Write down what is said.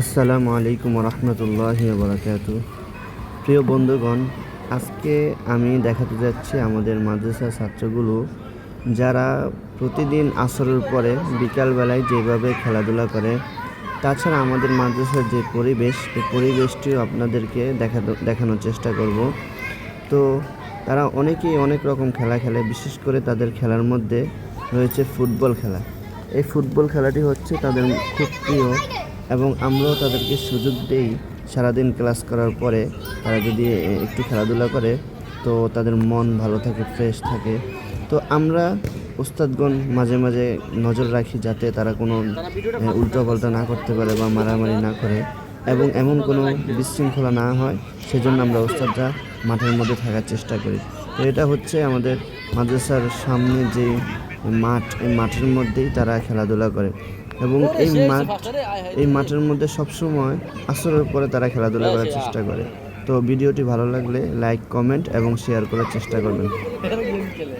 আসসালামু আলাইকুম রহমতুল্লাহ বরাকাত প্রিয় বন্ধুগণ, আজকে আমি দেখাতে যাচ্ছি আমাদের মাদ্রাসার ছাত্রগুলো যারা প্রতিদিন আসরের পরে বিকালবেলায় যেভাবে খেলাধুলা করে, তাছাড়া আমাদের মাদ্রাসার যে পরিবেশ এই পরিবেশটিও আপনাদেরকে দেখা দেখানোর চেষ্টা করব। তো তারা অনেকেই অনেক রকম খেলা খেলে, বিশেষ করে তাদের খেলার মধ্যে রয়েছে ফুটবল খেলা। এই ফুটবল খেলাটি হচ্ছে তাদের খুব প্রিয় এবং আমরাও তাদেরকে সুযোগ দেই সারাদিন ক্লাস করার পরে তারা যদি একটু খেলাধুলা করে, তো তাদের মন ভালো থাকে ফ্রেশ থাকে। তো আমরা উস্তাদগণ মাঝে মাঝে নজর রাখি যাতে তারা কোনো উল্টো পাল্টা না করতে পারে বা মারামারি না করে। এবং এমন কোনো বিশৃঙ্খলা না হয়, সেজন্য আমরা ওস্তাদরা মাঠের মধ্যে থাকার চেষ্টা করি। তো এটা হচ্ছে আমাদের মাদ্রাসার সামনে যে মাঠ, এই মাঠের মধ্যেই তারা খেলাধুলা করে। এবং এই মাঠ এই মাঠের মধ্যে সবসময় আসরের পরে তারা খেলাধুলা করার চেষ্টা করে। তো ভিডিওটি ভালো লাগলে লাইক কমেন্ট এবং শেয়ার করার চেষ্টা করবেন।